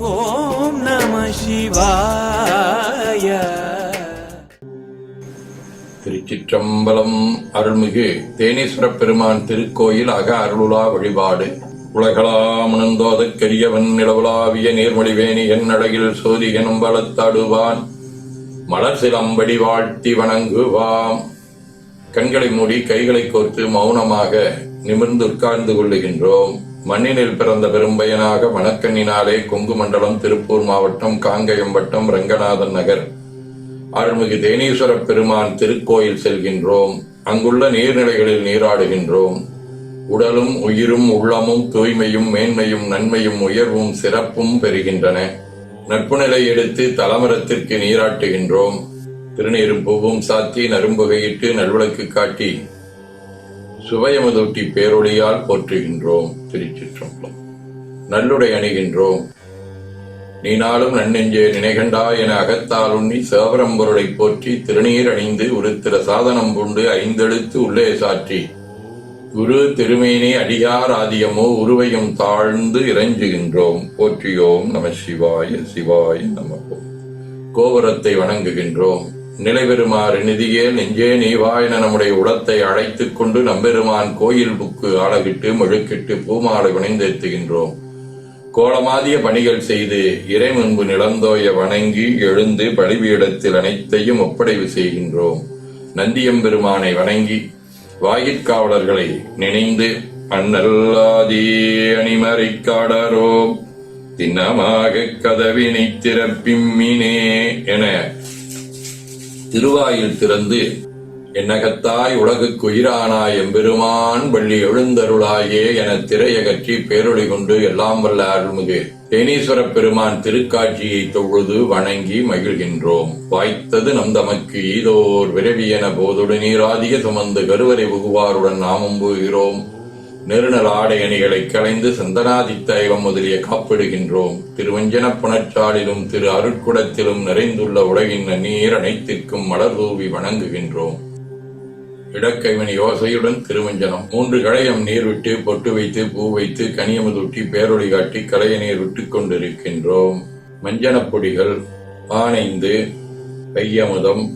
ஓம் நம சிவாய. திருச்சிற்றம்பலம் அருள்மிகு தேனீஸ்வர பெருமான் திருக்கோயில் அக அருளுலா வழிபாடு. உலகளாமணந்தோதற்கரியவன் நிலவுலாவிய நீர்மொழிவேணி என் அழகில் சோதி எனும் பலத்தாடுவான் மலர் சிலம்படி வாழ்த்தி வணங்குவாம். கண்களை மூடி கைகளை கோர்த்து மௌனமாக நிமிர்ந்து உட்கார்ந்து கொள்ளுகின்றோம். மண்ணினில் பிறந்த பெரும்பயனாக மணக்கண்ணினாலே கொங்கு மண்டலம் திருப்பூர் மாவட்டம் காங்கயம் வட்டம் ரங்கநாதன் நகர். அருள்மிகு தேனீஸ்வர பெருமான் திருக்கோயில் செல்கின்றோம். அங்குள்ள நீர்நிலைகளில் நீராடுகின்றோம். உடலும் உயிரும் உள்ளமும் தூய்மையும் மேன்மையும் நன்மையும் உயர்வும் சிறப்பும் பெறுகின்றன. நட்பு நிலை எடுத்து தலமரத்திற்கு நீராட்டுகின்றோம். திருநீரும் பூவும் சாத்தி நரும்புகையிட்டு நல்விளக்கு காட்டி சுவையமுதூட்டி பேரொழியால் போற்றுகின்றோம் திருச்சிற்றம்பலம். நல்லுடை அணிகின்றோம். நீ நாளும் நன்னெஞ்சே நினைகண்டா என அகத்தால் உண்ணி சேவரம்பொருளை போற்றி திருநீர் அணிந்து உருத்திர சாதனம் பூண்டு ஐந்தெழுத்து உள்ளே சாற்றி. குரு திருமேனி அடியார் ஆதியமோ உருவையும் தாழ்ந்து இறைஞ்சுகின்றோம். போற்றியோம் நம சிவாய சிவாய நம. கோபுரத்தை வணங்குகின்றோம். நிலைபெறுமாறு நிதியே நெஞ்சே நீவா என நம்முடைய உளத்தை அழைத்துக் கொண்டு நம்பெருமான் கோயில் புக்கு ஆளவிட்டு முழுக்கிட்டு பூமாலை வினைந்தேத்துகின்றோம் கோலமாதிய பணிகள் செய்து இறை முன்பு நிலந்தோய வணங்கி எழுந்து பலிபீடத்தில் அனைத்தையும் ஒப்படைவு செய்கின்றோம். நந்தியம்பெருமானை வணங்கி வாயிற்காவலர்களை நினைந்து அண்ணல்லாதே அணிமறைக்காடரோ திண்ணமாக கதவினை திறப்பிம்மினே என திருவாயில் திறந்து என்னகத்தாய் உலகுக்கு உயிரானாய் எம்பெருமான் வள்ளி எழுந்தருளாயே என திரையகற்றி பேரொழி கொண்டு எல்லாம் வல்ல அருள்மிகு தேனீஸ்வர பெருமான் திருக்காட்சியை தொழுது வணங்கி மகிழ்கின்றோம். வாய்த்தது நம் தமக்கு ஈதோர் விரவியன போதொடு நீராதிக சுமந்து கருவறை புகுவாருடன் நாமும் போகிறோம் நெருநல் ஆடை அணிகளை களைந்து சந்தனாதித்தயவம் முதலிய காப்பிடுகின்றோம். திருவஞ்சனப் புணச்சாலிலும் திரு அருட்குடத்திலும் நிறைந்துள்ள உலகின் நீர் அனைத்திற்கும் மலர் தூவி வணங்குகின்றோம். இடக்கைவனி யோசையுடன் திருவஞ்சனம். மூன்று களையம் நீர் விட்டு பொட்டு வைத்து பூ வைத்து கனியமுதுட்டி பேரொழி காட்டி களைய நீர் விட்டுக் கொண்டிருக்கின்றோம். மஞ்சனப் பொடிகள் பானைந்து கையமுதம்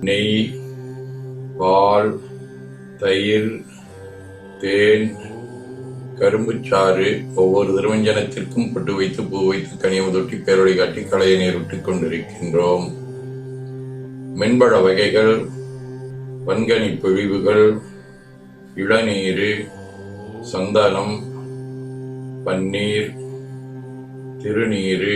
நெய் பால் தயிர் தேன் கரும்புச்சாறு ஒவ்வொரு திருவஞ்சனத்திற்கும் பொட்டு வைத்து பூ வைத்து கனியமுதொட்டி பேரொழி காட்டி கலையை நேரிட்டுக் கொண்டிருக்கின்றோம். மென்பழ வகைகள் வன்கனி பொழிவுகள் இளநீர் சந்தனம் பன்னீர் திருநீர்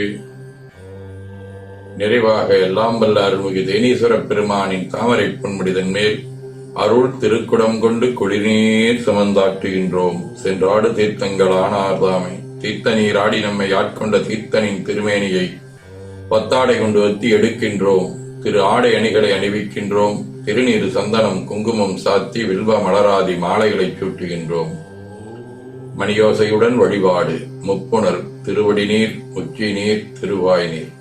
நிறைவாக எல்லாம் வல்ல அருள்மிகு தேனீஸ்வர பெருமானின் தாமரை பொன்முடிதன் மேல் அருள் திருக்குடம் கொண்டு குடிநீர் சுமந்தாட்டுகின்றோம் சென்றாடு தீர்த்தங்கள் ஆனார்தாமே தீர்த்த நீராடி நம்மை ஆட்கொண்ட தீர்த்தனின் திருமேனியை பத்தாடை கொண்டு வத்தி எடுக்கின்றோம். திரு ஆடை அணிகளை அணிவிக்கின்றோம். திருநீர் சந்தனம் குங்குமம் சாத்தி வில்வ மலராதி மாலைகளை சூட்டுகின்றோம். மணியோசையுடன் வழிபாடு முப்புணர் திருவடி நீர் உச்சி நீர் திருவாய் நீர்.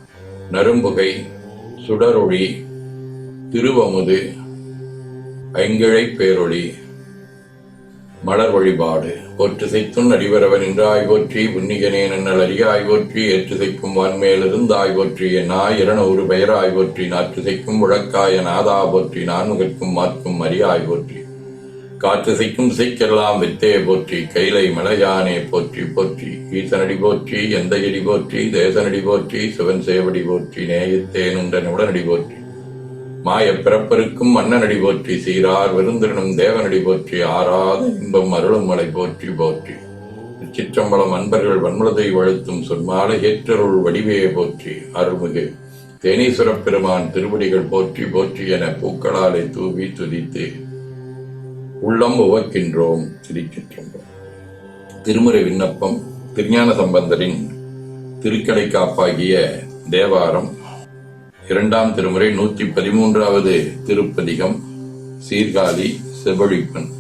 நரும்புகை சுடரொளி திருவமுது ஐங்கிழை பேரொளி மலர் வழிபாடு போற்றுசைத்தும் அடிவரவன் என்றாய் போற்றி புன்னிகனே நன்னல் அறியாய் போற்றி ஏற்றுசைக்கும் வான்மேலிருந்தாய் போற்றி என் நாய் ஒரு பெயராய் போற்றி நாற்றுசைக்கும் உழக்காய நாதா போற்றி நான்முகற்கும் மாற்கும் அறியாய் போற்றி காற்றுசைக்கும் செய்க்கெல்லாம் வித்தே போற்றி கைலை மலையானே போற்றி போற்றி. ஈசனடி போற்றி எந்த எடி போற்றி தேசனடி போற்றி சிவன் சேவடி போற்றி நேயத்தேனுண்ட உடனடி போற்றி. மாயப் பிறப்பருக்கும் மன்னனடி போற்றி சீரார் விருந்தினும் தேவனடி போற்றி ஆறாத இன்பம் அருளும் மலை போற்றி போற்றி. சிற்றம்பலம் அன்பர்கள் வன்மலத்தை வழுத்தும் சொன்மாலை ஏற்றருள் வடிவே போற்றி அருள்மிகு. தேனீஸ்வரப் பெருமான் திருவடிகள் போற்றி போற்றி என பூக்களாலை தூவி துதித்து உள்ளம் உவக்கின்றோம் திருச்சிற்றம்பலம். திருமுறை விண்ணப்பம் திருஞான சம்பந்தரின் திருக்கடை காப்பாகிய தேவாரம் இரண்டாம் திருமுறை நூற்றி பதிமூன்றாவது திருப்பதிகம் சீர்காழி செவழிப்பன்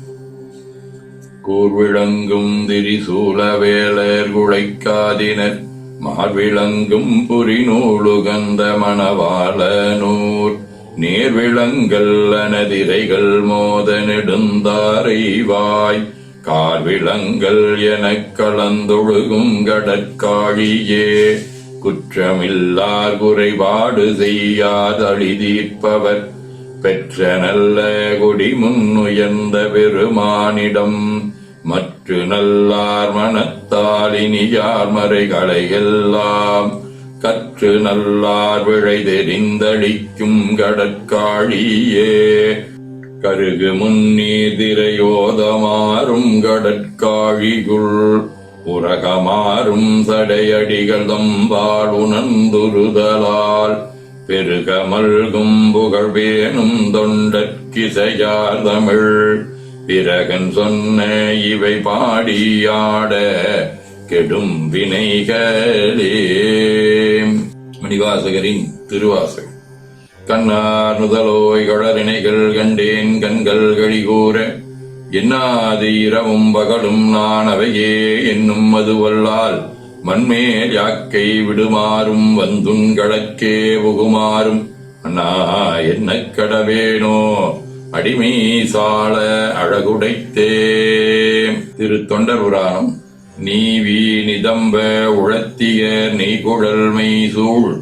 கூர்விளங்கும் திரிசூல வேளர் குழைக்காதினர் மார்விளங்கும் புரிநூலுகந்த மணவாளனூர். நேர்விளங்கல் அனதிரைகள் மோத நெடுந்தாரைவாய் கார்விளங்கள் எனக் கலந்தொழுகும் கடற்காழியே. குற்றமில்லார் குறைபாடு செய்யாத அழிதீர்ப்பவர் பெற்ற நல்ல கொடி முன்னுயர்ந்த பெருமானிடம் மற்ற நல்லார் மனத்தாலினியார் மறைகளை எல்லாம் கற்று நல்லார் விழை தெரிந்தளிக்கும் கடற்காழியே. கருகு முன்னீர் திரையோதமாறும் கடற்காழிகுள் உரகமாறும் சடையடிகள் தம்பால் உணர்ந்துருதலால் பெருக மல்கும் புகழ் வேணும் தொண்டற்கிசையார் தமிழ். பிறகன் சொன்ன இவை பாடியாட கெடும் வினைகளே. மணிவாசகரின் திருவாசகம். கண்ணார் முதலோய் கழறினைகள் கண்டேன் கண்கள் கழிகூற என்னாது இரவும் பகலும் நான் அவையே என்னும் அதுவல்லால் மண்மேல் யாக்கை விடுமாறும் வந்துன் கழக்கே புகுமாறும். அண்ணா என்ன கடவேனோ? அடிமை சால அழகுடைத்தே திரு தொண்டர் புராணம் நீவி நிதம்ப உழத்திய நெய்குழல்மை சூழ்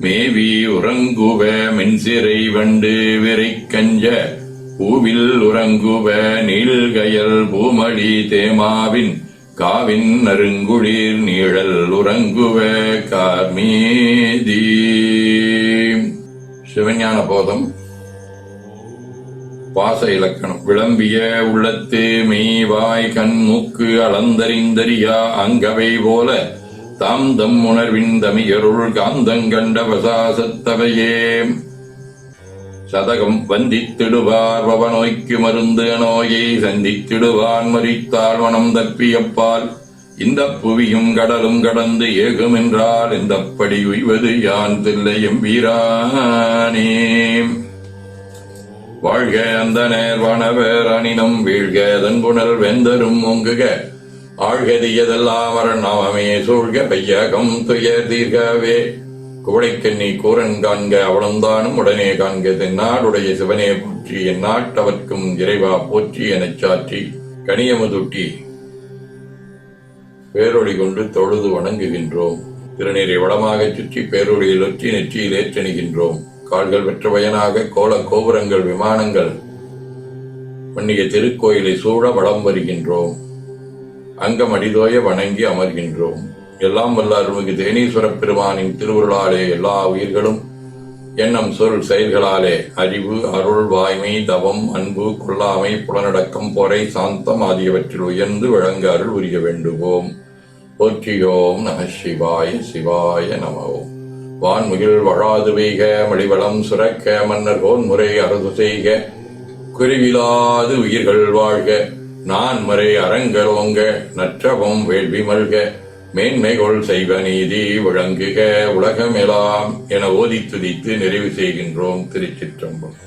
மேவி உறங்குவ மென்சிறை வண்டு விரை கஞ்ச பூவில் உறங்குவ நீள்கயல் பூமடி தேமாவின் காவின் நறுங்குளிர் நீழல் உறங்குவ காமீதி சிவஞான போதம். பாச இலக்கணம். விளம்பிய உள்ளத்து மெய்வாய் கண் மூக்கு அளந்தறிந்தறியா அங்கவை போல தாம் தம் உணர்வின் தமியருள் காந்தங்கண்ட வசாசத்தவையே. சதகம் வந்தித்திடுவார் பவநோய்க்கு மருந்து நோயை சந்தித்திடுவான் மறித்தால் மனம் தப்பியப்பால். இந்த புவியும் கடலும் கடந்து ஏகும் என்றால் இந்தப்படி உய்வது யான் தில்லையும் வீரானே. வாழ்க அந்த நேர்வானவர் அணினம் வீழ்க தன்புணல் வெந்தரும் ஒங்குக ஆழ்கதியதெல்லாம் அரணாமே சூழ்க பையகம் துயர் தீர்கவே. குவளைக்கண்ணி கூரன் காண்க அவளந்தானும் உடனே காண்க தென்னாடுடைய சிவனே போற்றி என் நாட்டவர்க்கும் இறைவா போற்றி எனச் சாற்றி கனியமுதுட்டி. பேரொழி கொண்டு தொழுது வணங்குகின்றோம். திருநீரை வளமாகச் சுற்றி பேரொழியில் ஒற்றி நெற்றியில் ஏற்றணிகின்றோம். கால்கள் பெற்ற பயனாக கோல கோபுரங்கள் விமானங்கள் மன்னிய திருக்கோயிலை சூழ வளம் வருகின்றோம். அங்கம் அடிதோய வணங்கி அமர்கின்றோம். எல்லாம் வல்ல அருள்மிகு தேனீஸ்வரப் பெருமானின் திருவுருளாலே எல்லா உயிர்களும் எண்ணம் சொல் செயல்களாலே அறிவு அருள் வாய்மை தவம் அன்பு கொல்லாமை புலனடக்கம் பொறை சாந்தம் ஆகியவற்றில் உயர்ந்து விளங்க அருள் உரிய வேண்டுவோம். போற்றியோம் நம சிவாய சிவாய நமவோம் வான்முகில் வழாது வைக மடிவளம் சுரக்க மன்னர் முறை அரசு செய்க. குருவிலாது உயிர்கள் வாழ்க நான் மறை அறங்கரோங்க நற்றவம் வேள்வி மல்க. மேன்மைகொள் செய்வ நீதி விளங்குக உலகமெலாம் என ஓதி துதித்து நிறைவு செய்கின்றோம் திருச்சிற்றம்பலம்.